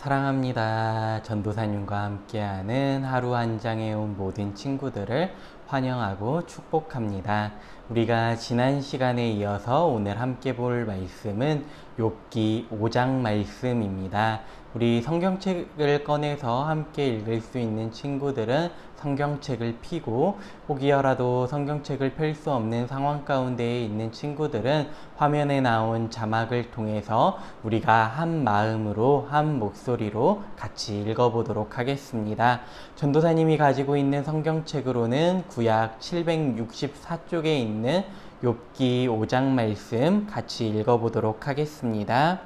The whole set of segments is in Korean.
사랑합니다. 전도사님과 함께하는 하루 한 장에 온 모든 친구들을 환영하고 축복합니다. 우리가 지난 시간에 이어서 오늘 함께 볼 말씀은 욥기 5장 말씀입니다. 우리 성경책을 꺼내서 함께 읽을 수 있는 친구들은 성경책을 피고 혹이어라도 성경책을 펼 수 없는 상황 가운데에 있는 친구들은 화면에 나온 자막을 통해서 우리가 한 마음으로 한 목소리로 같이 읽어보도록 하겠습니다. 전도사님이 가지고 있는 성경책으로는 구약 764쪽에 있는 욥기 5장 말씀 같이 읽어보도록 하겠습니다.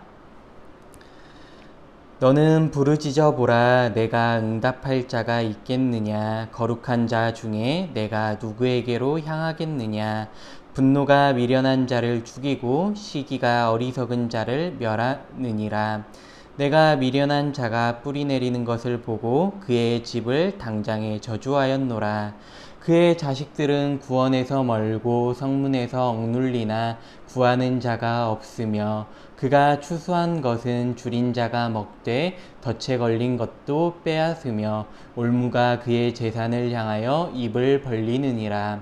너는 부르짖어 보라 내가 응답할 자가 있겠느냐? 거룩한 자 중에 내가 누구에게로 향하겠느냐? 분노가 미련한 자를 죽이고 시기가 어리석은 자를 멸하느니라 내가 미련한 자가 뿌리 내리는 것을 보고 그의 집을 당장에 저주하였노라 그의 자식들은 구원에서 멀고 성문에서 억눌리나 구하는 자가 없으며 그가 추수한 것은 줄인 자가 먹되 덫에 걸린 것도 빼앗으며 올무가 그의 재산을 향하여 입을 벌리느니라.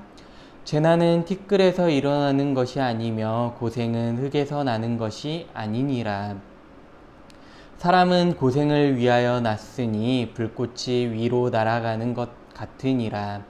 재난은 티끌에서 일어나는 것이 아니며 고생은 흙에서 나는 것이 아니니라. 사람은 고생을 위하여 났으니 불꽃이 위로 날아가는 것 같으니라.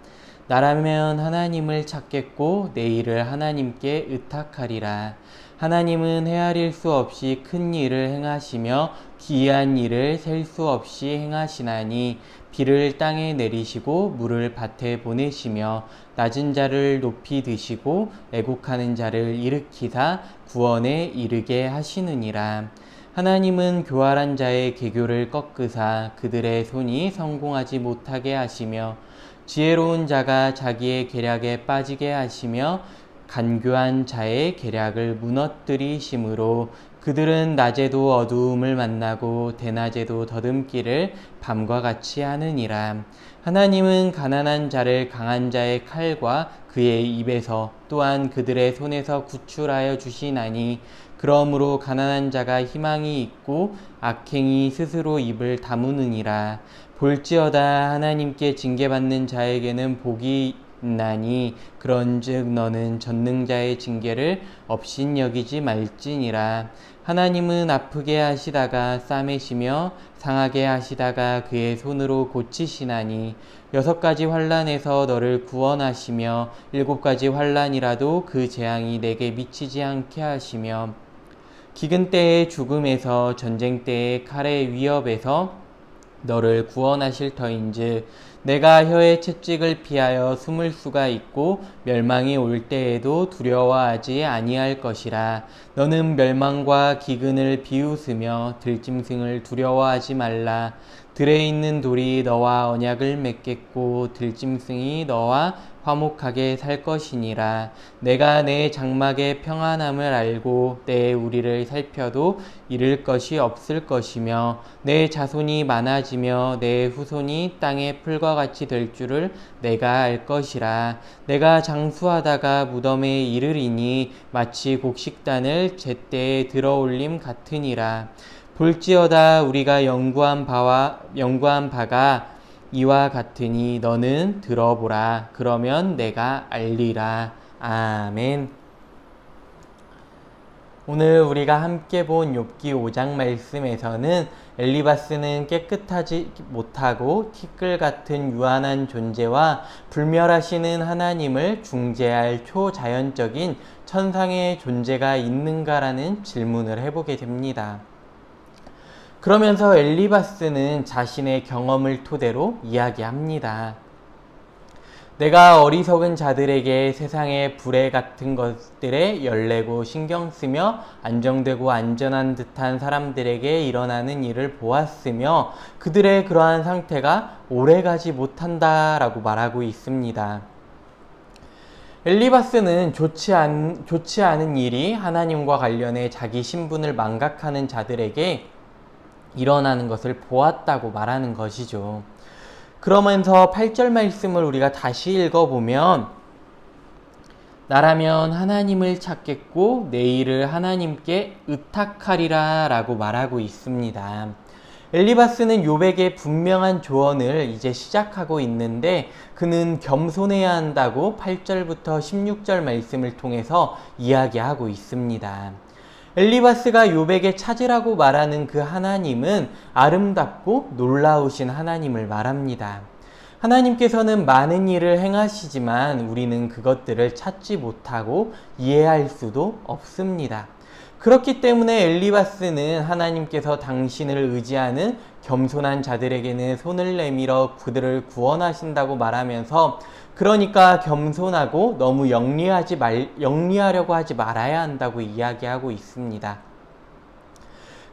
나라면 하나님을 찾겠고 내 일을 하나님께 의탁하리라. 하나님은 헤아릴 수 없이 큰 일을 행하시며 기이한 일을 셀 수 없이 행하시나니 비를 땅에 내리시고 물을 밭에 보내시며 낮은 자를 높이 드시고 애국하는 자를 일으키사 구원에 이르게 하시느니라. 하나님은 교활한 자의 계교를 꺾으사 그들의 손이 성공하지 못하게 하시며 지혜로운 자가 자기의 계략에 빠지게 하시며 간교한 자의 계략을 무너뜨리심으로 그들은 낮에도 어두움을 만나고 대낮에도 더듬기를 밤과 같이 하느니라. 하나님은 가난한 자를 강한 자의 칼과 그의 입에서 또한 그들의 손에서 구출하여 주시나니 그러므로 가난한 자가 희망이 있고 악행이 스스로 입을 다무느니라. 볼지어다 하나님께 징계받는 자에게는 복이 나니 그런즉 너는 전능자의 징계를 업신 여기지 말지니라 하나님은 아프게 하시다가 싸매시며 상하게 하시다가 그의 손으로 고치시나니 여섯 가지 환란에서 너를 구원하시며 일곱 가지 환란이라도 그 재앙이 내게 미치지 않게 하시며 기근 때의 죽음에서 전쟁 때의 칼의 위협에서 너를 구원하실 터인즉 내가 혀의 채찍을 피하여 숨을 수가 있고 멸망이 올 때에도 두려워하지 아니할 것이라. 너는 멸망과 기근을 비웃으며 들짐승을 두려워하지 말라 들에 있는 돌이 너와 언약을 맺겠고 들짐승이 너와 화목하게 살 것이니라. 내가 내 장막의 평안함을 알고 내 우리를 살펴도 잃을 것이 없을 것이며 내 자손이 많아지며 내 후손이 땅의 풀과 같이 될 줄을 내가 알 것이라. 내가 장수하다가 무덤에 이르리니 마치 곡식단을 제때에 들어올림 같으니라. 볼지어다 우리가 연구한 바와 연구한 바가 이와 같으니 너는 들어보라. 그러면 내가 알리라. 아멘. 오늘 우리가 함께 본 욥기 5장 말씀에서는 엘리바스는 깨끗하지 못하고 티끌 같은 유한한 존재와 불멸하시는 하나님을 중재할 초자연적인 천상의 존재가 있는가라는 질문을 해보게 됩니다. 그러면서 엘리바스는 자신의 경험을 토대로 이야기합니다. 내가 어리석은 자들에게 세상의 불에 같은 것들에 열내고 신경 쓰며 안정되고 안전한 듯한 사람들에게 일어나는 일을 보았으며 그들의 그러한 상태가 오래가지 못한다라고 말하고 있습니다. 엘리바스는 좋지, 않, 좋지 않은 일이 하나님과 관련해 자기 신분을 망각하는 자들에게 일어나는 것을 보았다고 말하는 것이죠. 그러면서 8절 말씀을 우리가 다시 읽어보면 나라면 하나님을 찾겠고 내 일을 하나님께 의탁하리라 라고 말하고 있습니다. 엘리바스는 요백의 분명한 조언을 이제 시작하고 있는데 그는 겸손해야 한다고 8절부터 16절 말씀을 통해서 이야기하고 있습니다. 엘리바스가 요백에 찾으라고 말하는 그 하나님은 아름답고 놀라우신 하나님을 말합니다. 하나님께서는 많은 일을 행하시지만 우리는 그것들을 찾지 못하고 이해할 수도 없습니다. 그렇기 때문에 엘리바스는 하나님께서 당신을 의지하는 겸손한 자들에게는 손을 내밀어 그들을 구원하신다고 말하면서 그러니까 겸손하고 너무 영리하지 말, 영리하려고 하지 말아야 한다고 이야기하고 있습니다.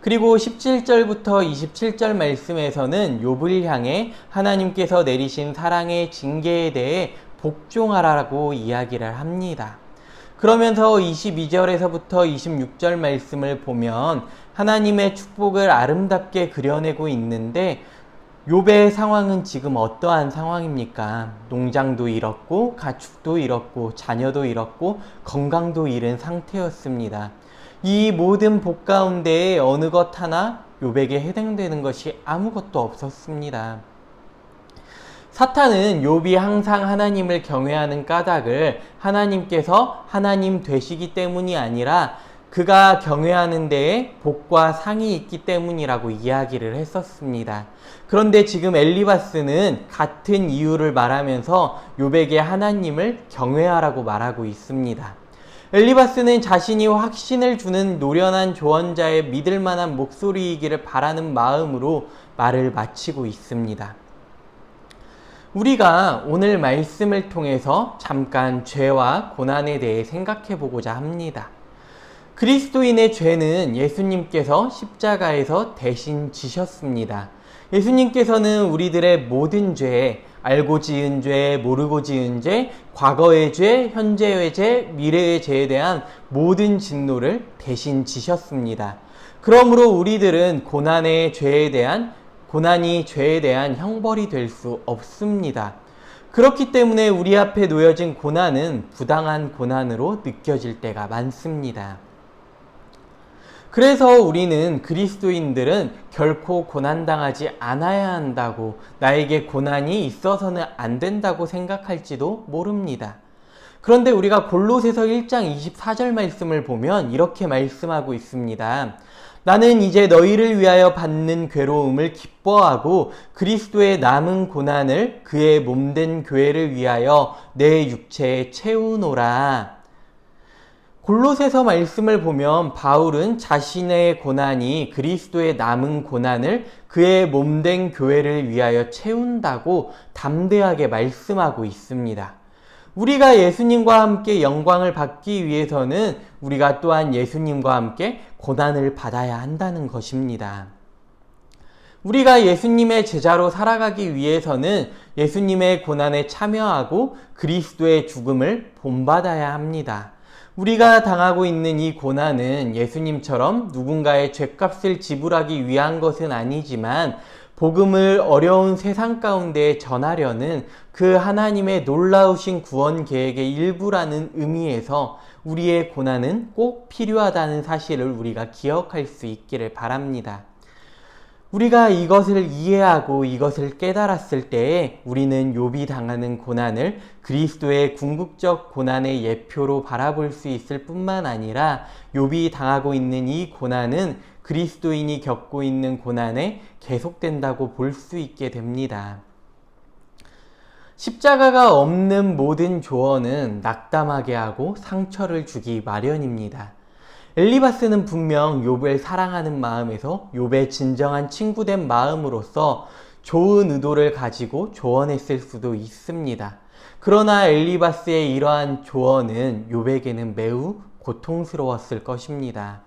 그리고 17절부터 27절 말씀에서는 욥을 향해 하나님께서 내리신 사랑의 징계에 대해 복종하라고 이야기를 합니다. 그러면서 22절에서부터 26절 말씀을 보면 하나님의 축복을 아름답게 그려내고 있는데 욥의 상황은 지금 어떠한 상황입니까? 농장도 잃었고 가축도 잃었고 자녀도 잃었고 건강도 잃은 상태였습니다. 이 모든 복 가운데에 어느 것 하나 욥에게 해당되는 것이 아무것도 없었습니다. 사탄은 욥이 항상 하나님을 경외하는 까닭을 하나님께서 하나님 되시기 때문이 아니라 그가 경외하는 데에 복과 상이 있기 때문이라고 이야기를 했었습니다. 그런데 지금 엘리바스는 같은 이유를 말하면서 욥에게 하나님을 경외하라고 말하고 있습니다. 엘리바스는 자신이 확신을 주는 노련한 조언자의 믿을 만한 목소리이기를 바라는 마음으로 말을 마치고 있습니다. 우리가 오늘 말씀을 통해서 잠깐 죄와 고난에 대해 생각해 보고자 합니다. 그리스도인의 죄는 예수님께서 십자가에서 대신 지셨습니다. 예수님께서는 우리들의 모든 죄, 알고 지은 죄, 모르고 지은 죄, 과거의 죄, 현재의 죄, 미래의 죄에 대한 모든 진노를 대신 지셨습니다. 그러므로 우리들은 고난의 죄에 대한 고난이 죄에 대한 형벌이 될 수 없습니다. 그렇기 때문에 우리 앞에 놓여진 고난은 부당한 고난으로 느껴질 때가 많습니다. 그래서 우리는 그리스도인들은 결코 고난당하지 않아야 한다고 나에게 고난이 있어서는 안 된다고 생각할지도 모릅니다. 그런데 우리가 골로새서 1장 24절 말씀을 보면 이렇게 말씀하고 있습니다. 나는 이제 너희를 위하여 받는 괴로움을 기뻐하고 그리스도의 남은 고난을 그의 몸된 교회를 위하여 내 육체에 채우노라. 골로새서 말씀을 보면 바울은 자신의 고난이 그리스도의 남은 고난을 그의 몸된 교회를 위하여 채운다고 담대하게 말씀하고 있습니다. 우리가 예수님과 함께 영광을 받기 위해서는 우리가 또한 예수님과 함께 고난을 받아야 한다는 것입니다. 우리가 예수님의 제자로 살아가기 위해서는 예수님의 고난에 참여하고 그리스도의 죽음을 본받아야 합니다. 우리가 당하고 있는 이 고난은 예수님처럼 누군가의 죄값을 지불하기 위한 것은 아니지만 복음을 어려운 세상 가운데 전하려는 그 하나님의 놀라우신 구원 계획의 일부라는 의미에서 우리의 고난은 꼭 필요하다는 사실을 우리가 기억할 수 있기를 바랍니다. 우리가 이것을 이해하고 이것을 깨달았을 때에 우리는 욥이 당하는 고난을 그리스도의 궁극적 고난의 예표로 바라볼 수 있을 뿐만 아니라 욥이 당하고 있는 이 고난은 그리스도인이 겪고 있는 고난에 계속된다고 볼 수 있게 됩니다. 십자가가 없는 모든 조언은 낙담하게 하고 상처를 주기 마련입니다. 엘리바스는 분명 욥을 사랑하는 마음에서 욥의 진정한 친구된 마음으로서 좋은 의도를 가지고 조언했을 수도 있습니다. 그러나 엘리바스의 이러한 조언은 욥에게는 매우 고통스러웠을 것입니다.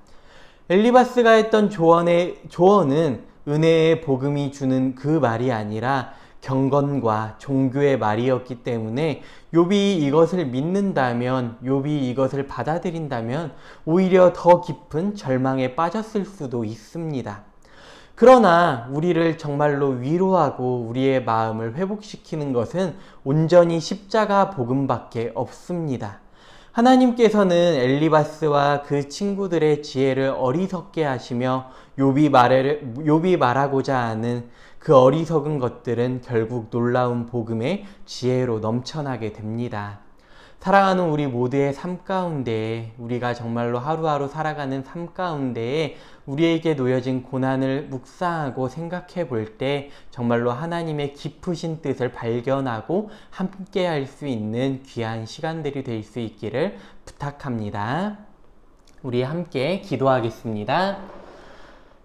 엘리바스가 했던 조언의 조언은 은혜의 복음이 주는 그 말이 아니라 경건과 종교의 말이었기 때문에 욥이 이것을 믿는다면 욥이 이것을 받아들인다면 오히려 더 깊은 절망에 빠졌을 수도 있습니다. 그러나 우리를 정말로 위로하고 우리의 마음을 회복시키는 것은 온전히 십자가 복음밖에 없습니다. 하나님께서는 엘리바스와 그 친구들의 지혜를 어리석게 하시며 욥이 말하고자 하는 그 어리석은 것들은 결국 놀라운 복음의 지혜로 넘쳐나게 됩니다. 사랑하는 우리 모두의 삶 가운데 우리가 정말로 하루하루 살아가는 삶 가운데에 우리에게 놓여진 고난을 묵상하고 생각해 볼 때 정말로 하나님의 깊으신 뜻을 발견하고 함께 할 수 있는 귀한 시간들이 될 수 있기를 부탁합니다. 우리 함께 기도하겠습니다.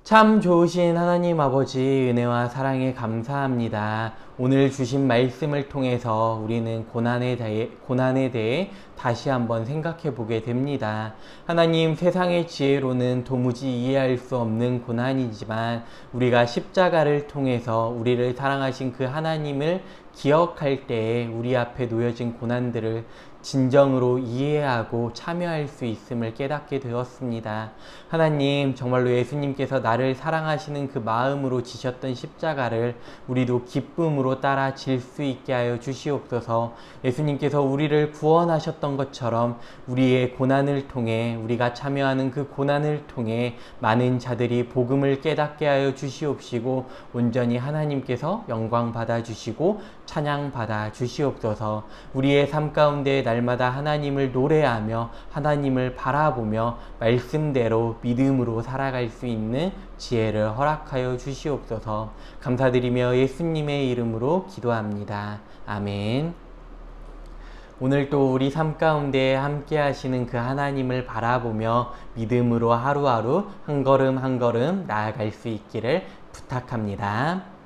참 좋으신 하나님 아버지 은혜와 사랑에 감사합니다. 오늘 주신 말씀을 통해서 우리는 고난에 대해, 고난에 대해 다시 한번 생각해 보게 됩니다. 하나님 세상의 지혜로는 도무지 이해할 수 없는 고난이지만 우리가 십자가를 통해서 우리를 사랑하신 그 하나님을 기억할 때에 우리 앞에 놓여진 고난들을 진정으로 이해하고 참여할 수 있음을 깨닫게 되었습니다. 하나님, 정말로 예수님께서 나를 사랑하시는 그 마음으로 지셨던 십자가를 우리도 기쁨 으로 따라 질 수 있게 하여 주시옵소서. 예수님께서 우리를 구원하셨던 것처럼 우리의 고난을 통해 우리가 참여하는 그 고난을 통해 많은 자들이 복음을 깨닫게 하여 주시옵시고 온전히 하나님께서 영광 받아 주시고 찬양 받아 주시옵소서 우리의 삶 가운데 날마다 하나님을 노래하며 하나님을 바라보며 말씀대로 믿음으로 살아갈 수 있는 지혜를 허락하여 주시옵소서 감사드리며 예수님의 이름으로 기도합니다. 아멘. 오늘 또 우리 삶 가운데 함께 하시는 그 하나님을 바라보며 믿음으로 하루하루 한 걸음 한 걸음 나아갈 수 있기를 부탁합니다.